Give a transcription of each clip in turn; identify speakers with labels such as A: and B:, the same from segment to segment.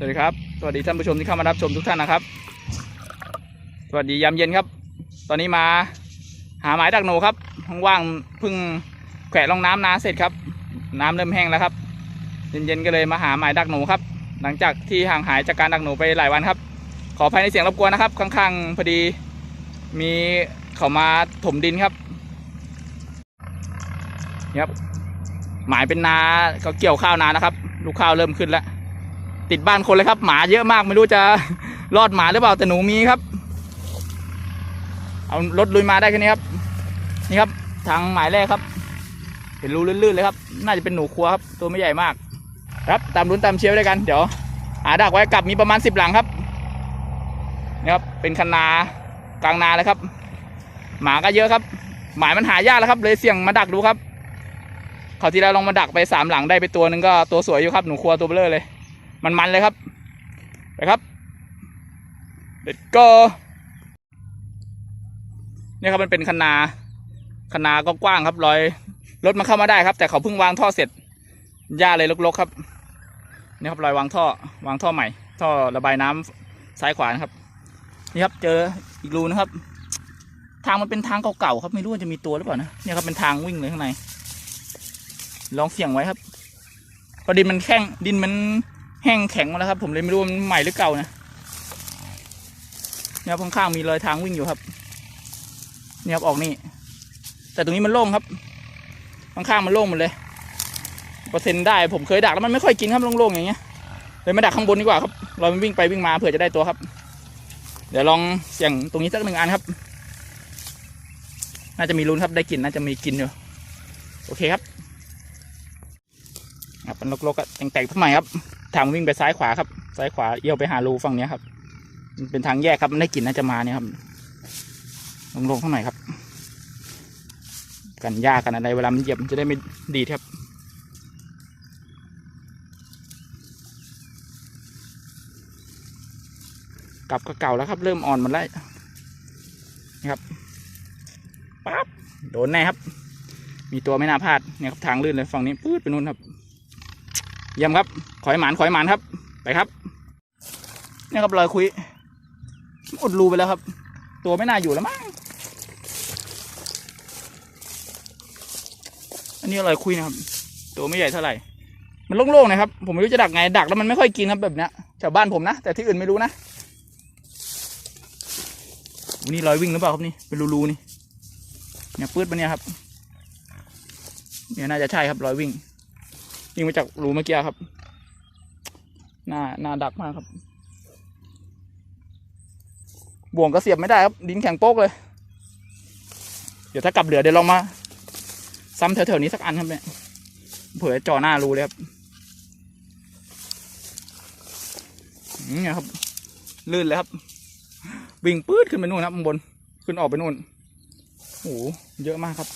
A: สวัสดีครับ สวัสดีท่านผู้ชมที่เข้ามารับชมทุกท่านนะครับ สวัสดียามเย็นครับ ตอนนี้มาหาหมายดักหนูครับว่างๆเพิ่งแขวะลงน้ำนาเสร็จครับ น้ำเริ่มแห้งแล้วครับ เย็นๆก็เลยมาหาหมายดักหนูครับ หลังจากที่ห่างหายจากการดักหนูไปหลายวันครับ ขออภัยในเสียงรบกวนนะครับ ข้างๆพอดีมีเขามาถมดินครับนี่ครับหมายเป็นนาเขาเกี่ยวข้าวนานะครับ ลูกข้าวเริ่มขึ้นแล้ว ติดบ้านคนเลยครับ หมาเยอะมากไม่รู้จะรอดหมาหรือเปล่าแต่หนูมีครับ เอารถลุยมาได้แค่นี้ครับ นี่ครับ ทางหมายแรกครับ เห็นรูลื่นๆเลยครับ น่าจะเป็นหนูครัวครับ ตัวไม่ใหญ่มาก ครับตามรุ้นตามเชียร์ด้วยกันเดี๋ยวหาดักไว้กลับมีประมาณสิบหลังครับนี่ครับเป็นคันนากลางนาเลยครับ หมาก็เยอะครับ หมายมันหายากแล้วครับ เลยเสี่ยงมาดักดูครับเขาวที่แล้วลองมาดักไปสามหลังได้ไปตัวหนึ่งก็ตัวสวยอยู่ครับหนูครัวตัวเบลอเลย มันมันเลยครับ ไปครับเด็ดก็เนี่ยครับมันเป็นคันนาคนาก็กว้างครับรอยรถมันเข้ามาได้ครับ แต่เขาเพิ่งวางท่อเสร็จหญ้าเลยรกๆครับนี่ครับรอยวางท่อวางท่อใหม่ ท่อระบายน้ำซ้ายขวานะครับ นี่ครับเจออีกรูนะครับ ทางมันเป็นทางเก่าๆครับไม่รู้ว่าจะมีตัวหรือเปล่านะเนี่ยครับเป็นทางวิ่งเลยข้างในลองเสี่ยงไว้ครับพอดินมันแข็งดินมัน แห้งแข็งมาแล้วครับ ผมเลยไม่รู้มันใหม่หรือเก่านะเนี่ยข้างๆมีรอยทางวิ่งอยู่ครับ เนี่ยครับออกนี่ แต่ตรงนี้มันโล่งครับ ข้างๆมันโล่งหมดเลยเปอร์เซ็นต์ได้ผมเคยดักแล้วมันไม่ค่อยกินครับโล่งๆอย่างเงี้ยเลยมาดักข้างบนดีกว่าครับเรามันวิ่งไปวิ่งมาเผื่อจะได้ตัวครับ เดี๋ยวลองเสี่ยงตรงนี้สักหนึ่งอันครับ น่าจะมีลุ้นครับได้กินน่าจะมีกินอยู่โอเคครับครับมันลกๆก็แต่งแต่งทำไมครับ ทางวิ่งไปซ้ายขวาครับ ซ้ายขวาเอี้ยวไปหารูฝั่งนี้ครับ มันเป็นทางแยกครับมันได้กลิ่นน่าจะมาเนี่ยครับ ลงลงข้างในครับ กันยากกันอะไรเวลามันเหยียบมันจะได้ไม่ดีครับกลับก็เก่าแล้วครับ เริ่มอ่อนมันแล้วนี่ครับปั๊บโดนแน่ครับ มีตัวไม่น่าพลาดเนี่ยครับทางลื่นเลยฝั่งนี้ปื๊ดไปนู่นครับ เยี่ยมครับ ขอยหมานขอยหมานครับ ไปครับเนี่ยครับรอยคุยอุดรูไปแล้วครับ ตัวไม่น่าอยู่แล้วมั้งอันนี้รอยคุยนะครับ ตัวไม่ใหญ่เท่าไหร่ มันโล่งๆนะครับ ผมไม่รู้จะดักไงดักแล้วมันไม่ค่อยกินครับแบบเนี้ยแถวบ้านผมนะแต่ที่อื่นไม่รู้นะวันนี้รอยวิ่งหรือเปล่าครับนี่เป็นรูๆนี่เนี่ยปื๊ดมาเนี่ยครับเนี่ยน่าจะใช่ครับรอยวิ่ง วิ่งมาจากรูเมื่อกี้ครับ หน้าหน้าดักมากครับ บ่วงก็เสียบไม่ได้ครับ ดินแข็งโป๊กเลย เดี๋ยวถ้ากลับเหลือเดี๋ยวลองมา ซ้ำแถวๆนี้สักอันครับเนี่ย เผื่อจ่อหน้ารูเลยครับเนี่ยครับ ลื่นเลยครับ วิ่งปื๊ดขึ้นไปนู่นครับบน ขึ้นออกไปนู่นโอ้โหเยอะมากครับ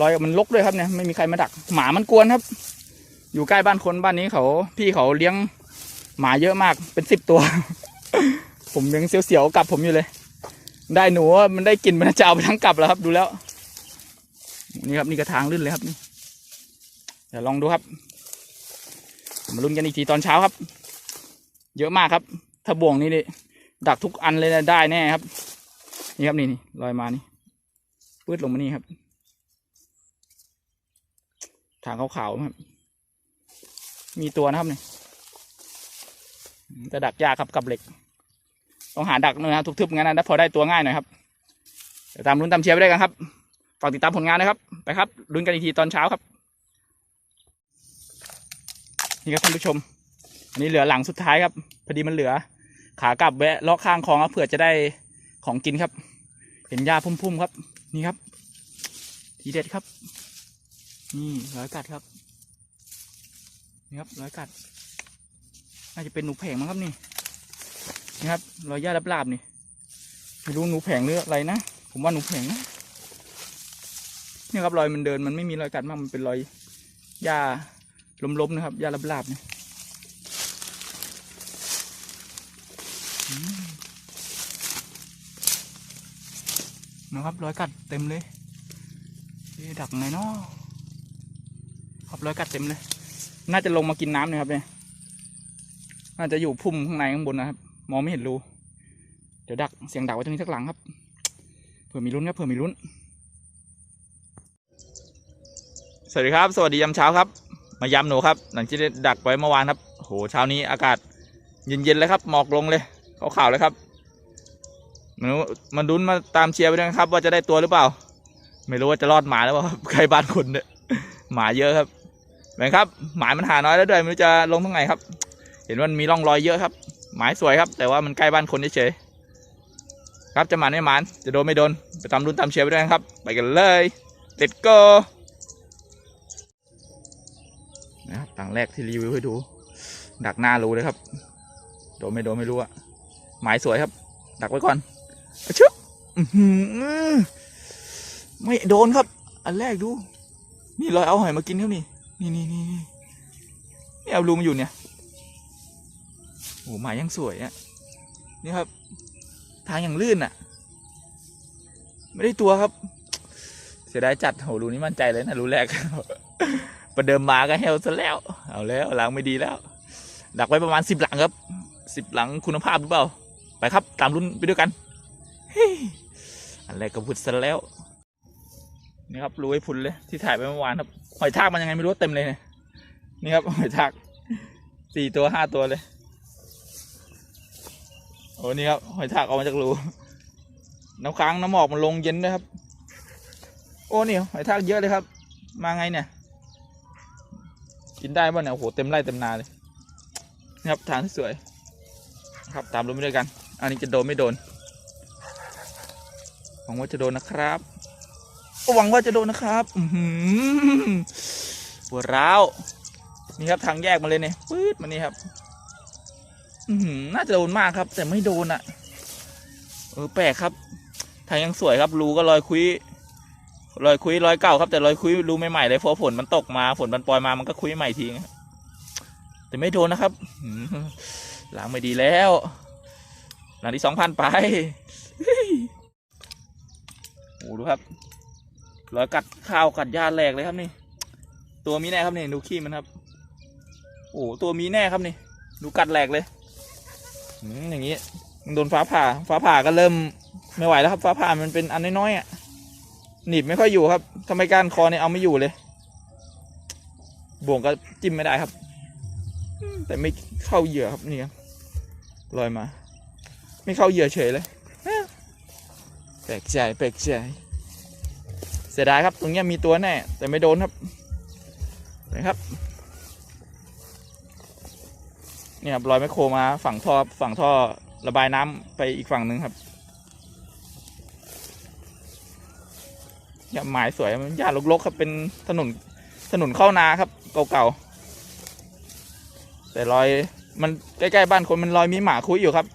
A: รอยมันลกด้วยครับเนี่ยไม่มีใครมาดัก หมามันกวนครับ อยู่ใกล้บ้านคนบ้านนี้เขา พี่เขาเลี้ยงหมาเยอะมากเป็นสิบตัว ผมยังเสียวๆกลับผมอยู่เลย ได้หนูมันได้กลินมันจะเอาไปทั้งกลับแล้วครับ ดูแล้ว นี่ครับนี่กระทางลื่นเลยครับนี่เดี๋ยวลองดูครับ มาลุ้นกันอีกทีตอนเช้าครับ เยอะมากครับ ถ้าบ่วงนี่นี่ดักทุกอันเลยนะได้แน่ครับ นี่ครับนี่นี่ลอยมานี่ปืดลงมานี่ครับ ทางขาวๆนะครับมีตัวนะครับเนี่ยแต่ดักยากครับกับเหล็ก ต้องหาดักน่อยนะทุบๆงั้นนะพอได้ตัวง่ายหน่อยครับเดี๋ยวตามลุ้นตามเชียร์ไปด้วยกันครับฝากติดตามผลงานนะครับ ไปครับลุ้นกันอีกทีตอนเช้าครับ นี่ครับท่านผู้ชมอันนี้เหลือหลังสุดท้ายครับพอดีมันเหลือ ขากลับแวะเลาะข้างคลองครับเผื่อจะได้ของกินครับ เห็นหญ้าพุ่มๆครับ นี่ครับ ทีเด็ดครับ นี่ร้อยกัดครับ นี่ครับร้อยกัด น่าจะเป็นหนูแผงมั้งครับนี่ นี่ครับรอยหญ้าลาบๆนี่ ไม่รู้หนูแผงหรืออะไรนะ ผมว่าหนูแผงนะนี่ครับรอยมันเดินมันไม่มีรอยกัดมากมันเป็นรอยหญ้าล้มๆนะครับหญ้าลาบๆนี่นะครับรอยกัดเต็มเลยดักไงเนาะ รับรอยกัดเต็มเลย น่าจะลงมากินน้ำเนี่ยครับเนี่ยน่าจะอยู่พุ่มข้างในข้างบนนะครับ มองไม่เห็นรูเดี๋ยวดักเสียงดักไว้ตรงนี้สักหลังครับ เผื่อมีลุ้นครับเผื่อมีลุ้น สวัสดีครับ สวัสดียามเช้าครับ มายำหนูครับ หลังจากที่ดักไว้เมื่อวานครับโหเช้านี้อากาศเย็นๆเลยครับ หมอกลงเลยขาวๆเลยครับมันมันดุนมาตามเชียร์ไปด้วยนะครับ ว่าจะได้ตัวหรือเปล่า ไม่รู้ว่าจะรอดหมาหรือเปล่าใครบ้านคนเนี่ยหมาเยอะครับ เหมือนครับหมายมันหาน้อยแล้วด้วยไม่รู้จะลงตรงไหนครับ เห็นว่ามันมีร่องรอยเยอะครับ หมายสวยครับ แต่ว่ามันใกล้บ้านคนเฉยครับจะหมานไม่หมานจะโดนไม่โดนไปตามรุ่นตามเชียร์ไปด้วยนะครับ ไปกันเลย let's go นะครับต่างแรกที่รีวิวให้ดู ดักหน้ารู้เลยครับ โดนไม่โดนไม่รู้อะหมายสวยครับ ดักไว้ก่อนอชึบอื้อหือไม่โดนครับ อันแรกดู นี่รอยเอาหอยมากินเขานี่ นี่นี่นี่นี่นี่เอารูมาอยู่เนี่ยโอ้หมายยังสวยอะนี่ครับ ทางอย่างลื่นอะไม่ได้ตัวครับ เสียดายจัดโหรูนี้มั่นใจเลยนะรูแรกประเดิมมาก็เฮลซะแล้ว เอาแล้วหลังไม่ดีแล้ว ดักไว้ประมาณสิบหลังครับสิบหลังคุณภาพหรือเปล่า ไปครับตามรุ่นไปด้วยกันเฮ้ยอันแรกก็พุดซะแล้ว นี่ครับรูไอ้พุนเลยที่ถ่ายไปเมื่อวานครับหอยทากมันยังไงไม่รู้เต็มเลยเนี่ยนี่ครับหอยทากสี่ตัวห้าตัวเลยโอ้นี่ครับหอยทากออกมาจากรูน้ำค้างน้ำหมอกมันลงเย็นด้วยครับ โอ้นี่หอยทากเยอะเลยครับ มาไงเนี่ย กินได้ป่ะเนี่ยโอ้โหเต็มไร่เต็มนาเลยนี่ครับทางที่สวย ครับตามลงไปด้วยกัน อันนี้จะโดนไม่โดนหวังว่าจะโดนนะครับ หวังว่าจะโดนนะครับหัวร้าวนี่ครับทางแยกมาเลยเนี่ยปื๊ดมานี่ครับน่าจะโดนมากครับ แต่ไม่โดนอะ เออแปลกครับ ทางยังสวยครับ รูก็ลอยคุยลอยคุยลอยเก่าครับ แต่ลอยคุยรูใหม่ๆเลยเพราะฝนมันตกมาฝนมันปล่อยมามันก็คุยใหม่ทีครับแต่ไม่โดนนะครับหลังไม่ดีแล้ว หลังที่สองพันไปโอ้ดูครับ รอยกัดข้าวกัดหญ้าแหลกเลยครับนี่ ตัวมีแน่ครับนี่ดูขี้มันครับ โอ้ตัวมีแน่ครับนี่ ดูกัดแหลกเลยอืมอย่างนี้มันโดนฟ้าผ่า ฟ้าผ่าก็เริ่มไม่ไหวแล้วครับ ฟ้าผ่ามันเป็นอันน้อยๆอะหนีบไม่ค่อยอยู่ครับทำไมการคอเนี่ยเอาไม่อยู่เลย บ่วงก็จิ้มไม่ได้ครับ แต่ไม่เข้าเหยื่อครับนี่ครับลอยมา ไม่เข้าเหยื่อเฉยเลยแปลกใจแปลกใจ เสียดายครับ ตรงนี้มีตัวแน่ แต่ไม่โดนครับนะครับ เนี่ยครับลอยแมคโครมาฝั่งท่อฝั่งท่อระบายน้ำไปอีกฝั่งหนึ่งครับหญ้าไม้สวยมันหญ้ารกๆครับเป็นถนนถนนเข้านาครับ เก่าๆแต่รอยมันใกล้ๆบ้านคนมันรอยมีหมาคุยอยู่ครับ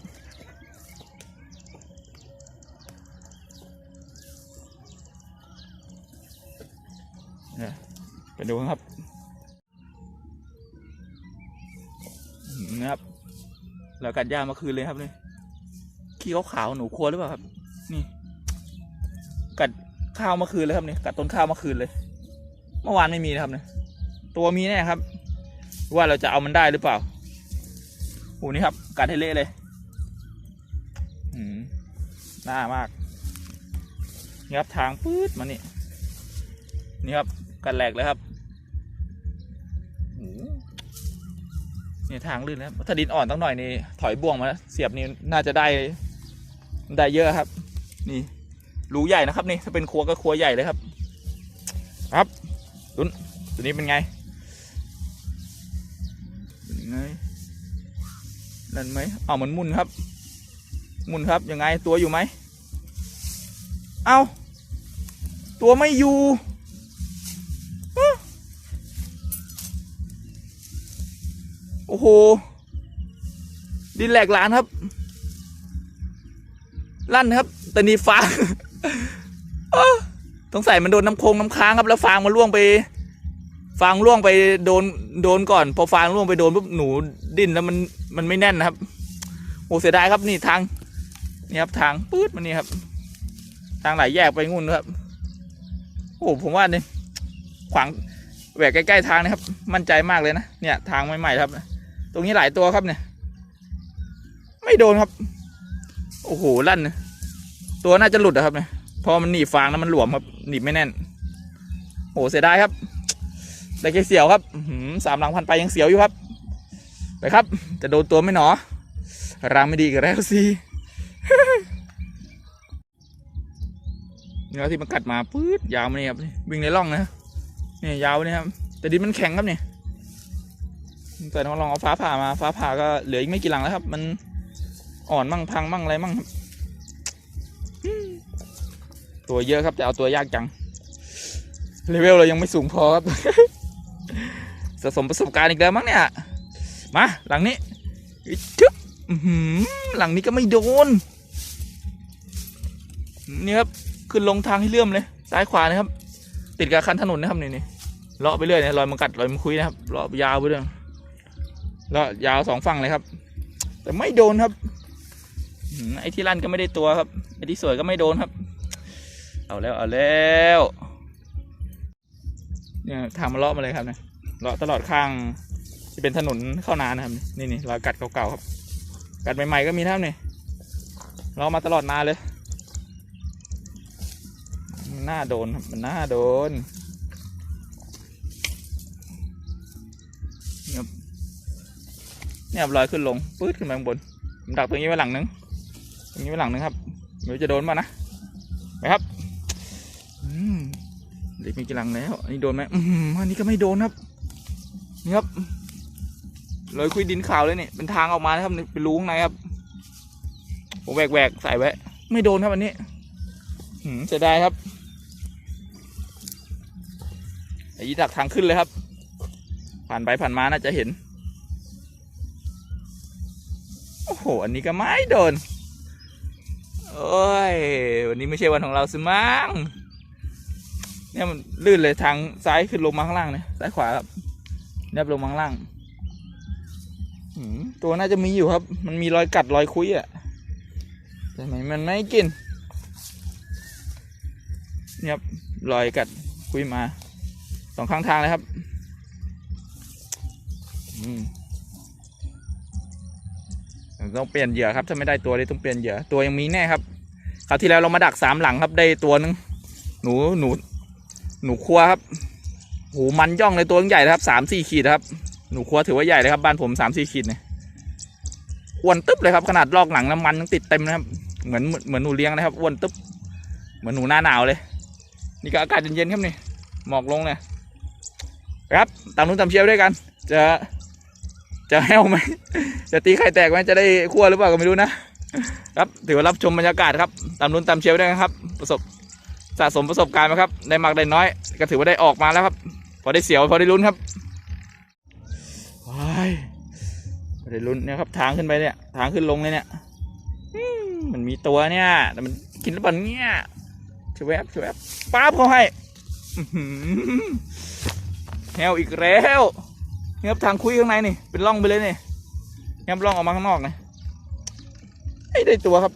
A: เนี่ยไป ดูครับนะครับแล้วกัดหญ้าเมาคืนเลยครับนี่ขี้ขาวๆหนูครัวหรือเปล่าครับ นี่ กัดข้าวเมื่อคืนเลยครับเนี่ยกัดต้นข้าวเมื่อคืนเลย เมื่อวานไม่มีนะครับเนี่ยตัวมีแน่ครับ ว่าเราจะเอามันได้หรือเปล่าโหนี่ครับ กัดให้เละเลยอืมหน้ามากนี่ครับทางปื๊ดมานี่นี่ครับกัดแหลกเลยครับ โอ้โหนี่ทางลื่นนะครับถ้าดินอ่อนตั้งหน่อยนี่ถอยบ่วงมาเสียบนี่น่าจะได้ได้เยอะครับ นี่รูใหญ่นะครับนี่ถ้าเป็นครัวก็ครัวใหญ่เลยครับ ครับตุนตัวนี้เป็นไงเป็นไงนั่นไหมเอามันมุนครับ มุนครับยังไงตัวอยู่ไหมเอาตัวไม่อยู่ โอ้โห ดินแหลกหลานครับ ลั่นครับ แต่นี่ฟางเอ้อสงสัยมันโดนน้ำคงน้ำค้างครับ แล้วฟางมันล่วงไป ฟางล่วงไปโดนโดนก่อน พอฟางล่วงไปโดนปุ๊บหนูดิ้นแล้วมันมันไม่แน่นนะครับ โอ้เสียดายครับนี่ทางนี่ครับทางปื๊ดมันนี่ครับ ทางไหลแยกไปงุ่นนะครับ โอ้ผมว่าเนี่ยขวางแหวกใกล้ ๆ ทางนะครับ มั่นใจมากเลยนะ เนี่ย ทางใหม่ๆครับ ตรงนี้หลายตัวครับเนี่ย ไม่โดนครับ โอ้โหลั่นนะตัวน่าจะหลุดนะครับเนี่ยพอมันหนีบฟางแล้วมันหลวมครับ หนีบไม่แน่น โอ้เสียดายครับแต่แค่เสียวครับสามหลังพันไปยังเสียวอยู่ครับ ไปครับ จะโดนตัวไหม่หนอรางไม่ดีกันแล้วสิเนื้อที่มันกัดมาปื๊ดยาวมาเนี่ยครับนี่วิ่งในร่องนะเนี่ยยาวเนี่ยครับแต่ดินมันแข็งครับเนี่ย แต่ต้องลองเอาฟ้าผ่ามา ฟ้าผ่าก็เหลืออีกไม่กี่หลังแล้วครับ มันอ่อนมั่งพังมั่งอะไรมั่งตัวเยอะครับแต่เอาตัวยากจังเลเวลเรายังไม่สูงพอครับสะสมประสบการณ์อีกแล้วมั้งเนี่ย มาหลังนี้อิ๊ดชึบหลังนี้ก็ไม่โดน นี่ครับ ขึ้นลงทางให้เลื่อมเลย ซ้ายขวานะครับ ติดกับคันถนนนะครับนี่นี่เลาะไปเรื่อยนะรอยมันกัดรอยมันคุยนะครับเลาะยาวไปเรื่อย เลาะยาวสองฝั่งเลยครับ แต่ไม่โดนครับไอ้ที่ลั่นก็ไม่ได้ตัวครับไอ้ที่สวยก็ไม่โดนครับ เอาแล้วเอาแล้วเนี่ยทางมาเลาะมาเลยครับเนี่ยเลาะตลอดข้างที่เป็นถนนเข้านานะครับ นี่นี่เรอยกัดเก่าๆครับ กัดใหม่ๆก็มีนะครับนี่เลาะมาตลอดนาเลยมันน่าโดนครับมันน่าโดนครับ เนี่ยบลอยขึ้นลงปื๊ดขึ้นมาข้างบนผมดักตรงนี้ไว้หลังนึงตรงนี้ไว้หลังนึงครับไม่รู้จะโดนป่ะนะไปครับเด็กมีกี่หลังแล้วอันนี้โดนไหมอืมอันนี้ก็ไม่โดนครับนี่ครับลอยคุยดินขาวเลยเนี่ยเป็นทางออกมานะครับเป็นรูข้างในครับผมแหวกแหวกใส่ไว้ไม่โดนครับอันนี้หืมเสียดายครับไอ้ยีดักทางขึ้นเลยครับ ผ่านไปผ่านมาน่าจะเห็น อ้โหอันนี้ก็ไม่โดน โอ้ย วันนี้ไม่ใช่วันของเราสิมั้งเนี่ยมันลื่นเลยทางซ้ายขึ้นลงมาข้างล่างเนี่ยซ้ายขวาครับเนี่ยลงมาข้างล่างตัวน่าจะมีอยู่ครับ มันมีรอยกัดรอยคุยอะแต่ทำไมมันไม่กินเนี่ยครับรอยกัดคุยมาสองข้างทางเลยครับ อืม ต้องเปลี่ยนเหยื่อครับ ถ้าไม่ได้ตัวเลยต้องเปลี่ยนเหยื่อตัวยังมีแน่ครับคราวที่แล้วเรามาดักสามหลังครับได้ตัวหนึงหนูหนู หนูครัวครับโหมันย่องเลยตัวใหญ่นะครับสามสี่ขีดครับ หนูครัวถือว่าใหญ่เลยครับบ้านผมสามสี่ขีดเนี่ยอ้วนตึ๊บเลยครับขนาดลอกหนังน้ำมันยังติดเต็มนะครับ เหมือนเหมือนหนูเลี้ยงนะครับอ้วนตึ๊บเหมือนหนูหน้าหนาวเลย นี่ก็อากาศเย็นๆครับนี่หมอกลงเลยครับตามนู้นตามเชียร์ด้วยกัน จะ จะแห้วไหมจะตีไข่แตกไหมจะได้คั่วหรือเปล่าก็ไม่รู้นะครับถือว่ารับชมบรรยากาศครับตามนู้นตามเชียร์ได้นะครับ ประสบสะสมประสบการณ์มาครับได้มากได้น้อย ก็ถือว่าได้ออกมาแล้วครับ พอได้เสียวพอได้ลุ้นครับว้ายพอได้ลุ้นเนี่ยครับทางขึ้นไปเนี่ยทางขึ้นลงเลยเนี่ยมันมีตัวเนี่ยแต่มันกินหรือเปล่าเนี่ยชวบชวบป้าบเขาให้อื้อหือแฮวอีกแล้ว นี่ยครับทางคุยข้างในนี่ เป็นร่องไปเลยนี่เนี่ยครับร่องออกมาข้างนอกนะไอ้ยได้ตัวครับ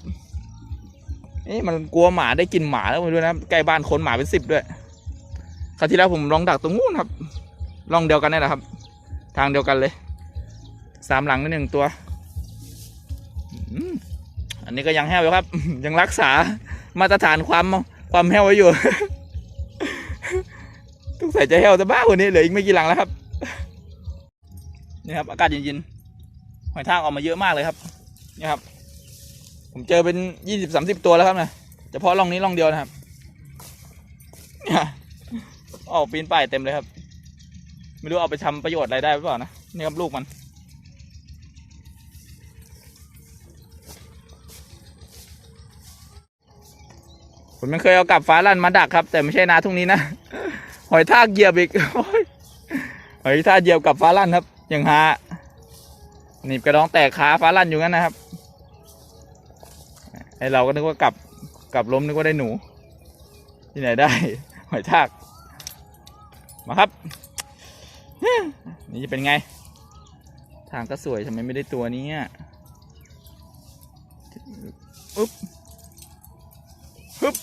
A: เอ้มันกลัวหมาได้กินหมาแล้วไม่รู้นะใกล้บ้านคนหมาเป็นสิบด้วยคราวที่แล้วผมลองดักตรงนู้นครับร่องเดียวกันนี่แหละครับ ทางเดียวกันเลย สามหลังนี่หนึ่งตัวอันนี้ก็ยังแห้วอยู่ครับ ยังรักษามาตรฐานความความแห้วไว้อยู่ต้องใส่ใจแห้วจะบ้าว่านี้เหลืออีกไม่กี่หลังแล้วครับ นี่ครับอากาศเย็นๆหอยทากออกมาเยอะมากเลยครับนี่ครับ ผมเจอเป็นยี่สิบสามสิบตัวแล้วครับนะเฉพาะร่องนี้ร่องเดียวนะครับเนี่ยออกปีนป่ายเต็มเลยครับ ไม่รู้เอาไปทำประโยชน์อะไรได้หรือเปล่านะนี่ครับลูกมันผมยังเคยเอากลับฟ้าลั่นมาดักครับ แต่ไม่ใช่นาทุ่งนี้นะ หอยทากเหยียบอีกหอยทากเหยียบกับฟ้าลั่นครับ ย่างฮาหนีบกระดองแตกขาฟ้าลั่นอยู่งั้นนะครับไอเราก็นึกว่ากลับกลับล้มนึกว่าได้หนู ที่ไหนได้หอยทากมาครับ นี่จะเป็นไง ทางก็สวยทำไมไม่ได้ตัวนี้อุ๊บฮึบ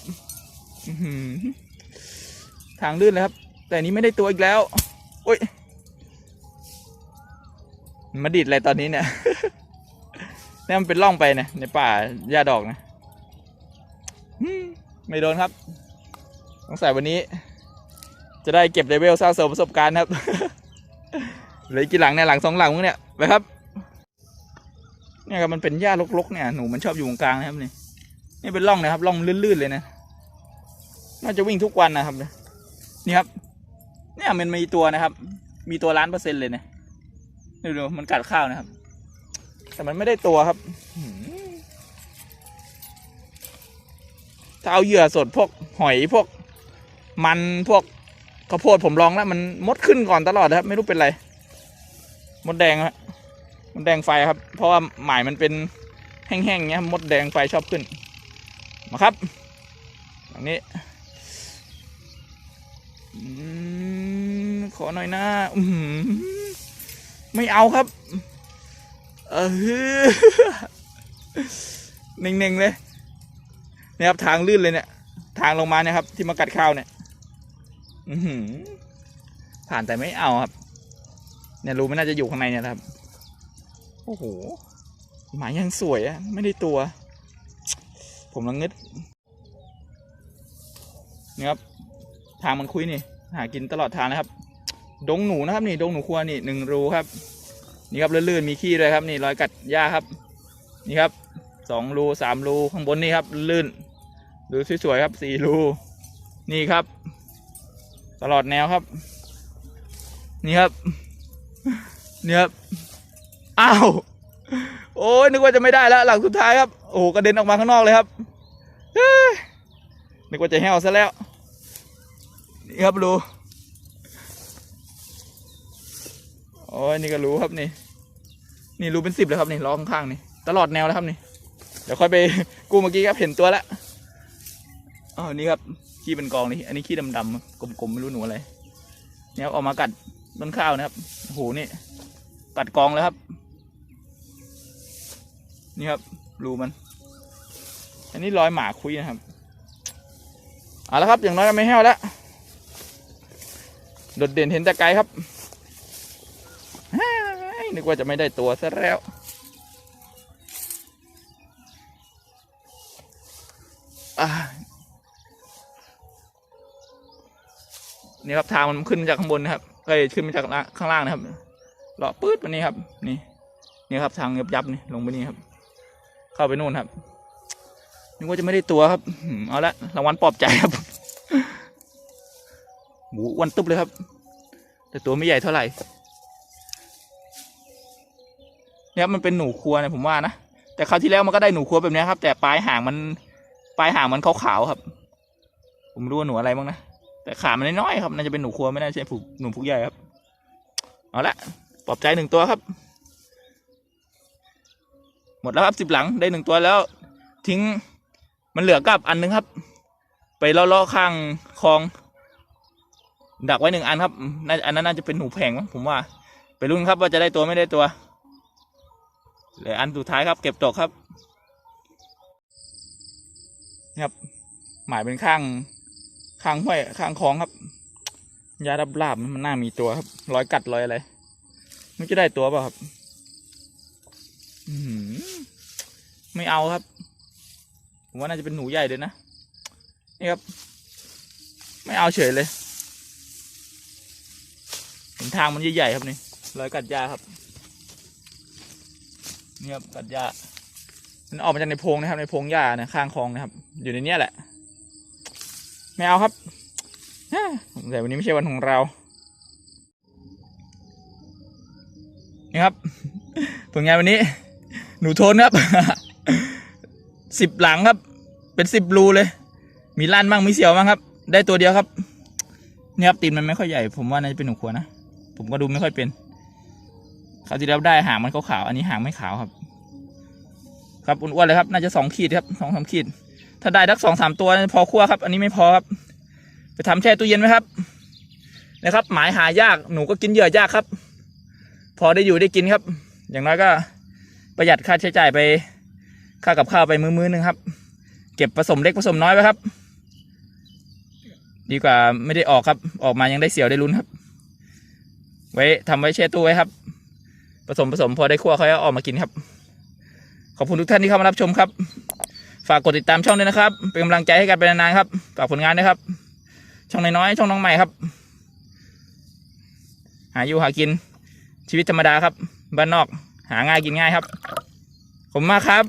A: ทางลื่นเลยครับ แต่อันนี้ไม่ได้ตัวอีกแล้ว โอ้ย มาดิดอะไรตอนนี้เนี่ยนี่มันเป็นร่องไปเนี่ยในป่าหญ้าดอกนะไม่โดนครับสงสัยวันนี้ จะได้เก็บเลเวลสร้างเสริมประสบการณ์ครับเหลือกกี่หลังเนี่ยหลังสองหลังมึงเนี่ยไปครับเนี่ยครับมันเป็นหญ้ารกๆเนี่ยหนูมันชอบอยู่ตรงกลางนะครับนี่นี่เป็นร่องนะครับร่องลื่นๆเลยนะน่าจะวิ่งทุกวันนะครับนี่ครับ เนี่ยมันมีตัวนะครับ มีตัวล้านเปอร์เซ็นต์เลยเนี่ย ดูดูมันกัดข้าวนะครับ แต่มันไม่ได้ตัวครับถ้าเอาเหยื่อสดพวกหอยพวก มันพวกข้าวโพดผมลองแล้ว มันมดขึ้นก่อนตลอดนะครับ ไม่รู้เป็นไร มดแดงฮะมดแดงไฟครับ เพราะว่าหมายมันเป็นแห้งๆเงี้ยมดแดงไฟชอบขึ้น มาครับอันนี้ขอหน่อยนะอื ไม่เอาครับ เออเน่งๆเลยนี่ยครับทางลื่นเลยเนี่ย ทางลงมาเนี่ยครับ ที่มากัดข้าวเนี่ยอืผ่านแต่ไม่เอาครับ เนี่ยรูไม่น่าจะอยู่ข้างในเนี่ยครับ โอ้โหหมายยังสวยอะไม่ได้ตัว ผมลังนึดนี่ครับ ทางมันคุยนี่ หากินตลอดทางนะครับ ดงหนูนะครับนี่ดงหนูครัวนี่หนึ่งรูครับ นี่ครับลื่นๆมีขี้ด้วยครับนี่รอยกัดหญ้าครับ นี่ครับสองรูสามรูข้างบนนี่ครับลื่นดูสวยๆครับสี่รูนี่ครับ ตลอดแนวครับ นี่ครับนี่ครับอ้าวโอ้ยนึกว่าจะไม่ได้แล้ว หลังสุดท้ายครับโอ้โหกระเด็นออกมาข้างนอกเลยครับเอ้ยนึกว่าจะแห้วซะแล้ว นี่ครับรูโอ้ยนี่ก็รู้ครับนี่ นี่รูเป็นสิบเลยครับนี่ล้อข้างๆนี่ ตลอดแนวแล้วครับนี่ เดี๋ยวค่อยไปกูเมื่อกี้ครับเห็นตัวแล้วอ๋อนี่ครับขี้เป็นกองนี่อันนี้ขี้ดำๆกลมๆไม่รู้หนูอะไรเนี่ยครับออกมากัดต้นข้าวนะครับโอ้โหนี่กัดกองเลยครับ นี่ครับรูมัน อันนี้รอยหมาคุยนะครับเอาละครับอย่างน้อยก็ไม่แห้วแล้วโดดเด่นเห็นแต่ไกลครับ นึกว่าจะไม่ได้ตัวซะแล้ว นี่ครับทางมันขึ้นมาจากข้างบนนะครับเอ้ยขึ้นมาจากข้างล่างนะครับเลาะปื๊ดมานี่ครับ นี่ นี่ครับทางยับยับนี่ลงไปนี่ครับ เข้าไปนู่นครับ นึกว่าจะไม่ได้ตัวครับ เอาละรางวัลปลอบใจครับหมูอ้วันตุ๊บเลยครับ แต่ตัวไม่ใหญ่เท่าไหร่ ครับมันเป็นหนูครัวนะผมว่านะแต่คราวที่แล้วมันก็ได้หนูครัวแบบนี้ครับ แต่ปลายหางมันปลายหางมันขาวๆครับ ผมรู้ว่าหนูอะไรบ้างนะแต่ขามันน้อยๆครับน่าจะเป็นหนูครัวไม่น่าใช่ผูกหนูผูกใหญ่ครับเอาละปลอบใจหนึ่งตัวครับ หมดแล้วครับสิบหลังได้หนึ่งตัวแล้ว ทิ้งมันเหลือกับอันหนึงครับ ไปล่อๆข้างคลอง ดักไว้หนึ่งอันครับน่าอันนั้นน่าจะเป็นหนูแผงมั้งผมว่า ไปรุ่นครับว่าจะได้ตัวไม่ได้ตัว เหลืออันสุดท้ายครับ เก็บตกครับนี่ครับ หมายเป็นข้างข้างห้วยข้างคลองครับยาดับลาบมันน่ามีตัวครับรอยกัดรอยอะไรมันจะได้ตัวเปล่าครับอืไม่เอาครับผมว่าน่าจะเป็นหนูใหญ่เลยนะนี่ครับ ไม่เอาเฉยเลยเห็นทางมันใหญ่ๆครับนี่รอยกัดยาครับ นี่ครับกัดยามันออกมาจากในโพรงนะครับ ในโพรงหญ้านะข้างคลองนะครับ อยู่ในเนี้ยแหละ ไม่เอาครับแต่วันนี้ไม่ใช่วันของเรา นี่ครับผลงานวันนี้ หนูโทนครับ สิบหลังครับ เป็นสิบรูเลย มีลั่นบ้างมีเสียวบ้างครับ ได้ตัวเดียวครับ เนี่ยครับตีนมันไม่ค่อยใหญ่ ผมว่าน่าจะเป็นหนูขวนะ ผมก็ดูไม่ค่อยเป็น คราวที่แล้วได้หางมันขาวๆอันนี้หางไม่ขาวครับ ครับอ้วนๆเลยครับ น่าจะสองขีดครับสองสามขีด ถ้าได้ทักสองสามตัวพอคั่วครับ อันนี้ไม่พอครับ ไปทำแช่ตู้เย็นไหมครับนะครับ หมายหายากหนูก็กินเหยื่อยากครับ พอได้อยู่ได้กินครับ อย่างน้อยก็ประหยัดค่าใช้จ่ายไปค่ากับข้าวไปมือมือนึงครับ เก็บผสมเล็กผสมน้อยไว้ครับ ดีกว่าไม่ได้ออกครับ ออกมายังได้เสียวได้ลุ้นครับ ไว้ทำไว้แช่ตู้ไว้ครับ ผสมผสมพอได้คั่วค่อยเอาออกมากินครับ ขอบคุณทุกท่านที่เข้ามารับชมครับ ฝากกดติดตามช่องด้วยนะครับ เป็นกำลังใจให้กันเป็นนานๆครับ ฝากผลงานด้วยครับ ช่องน้อยๆช่องน้องใหม่ครับ หาอยู่หากิน ชีวิตธรรมดาครับ บ้านนอก หาง่ายกินง่ายครับ ผมมากครับ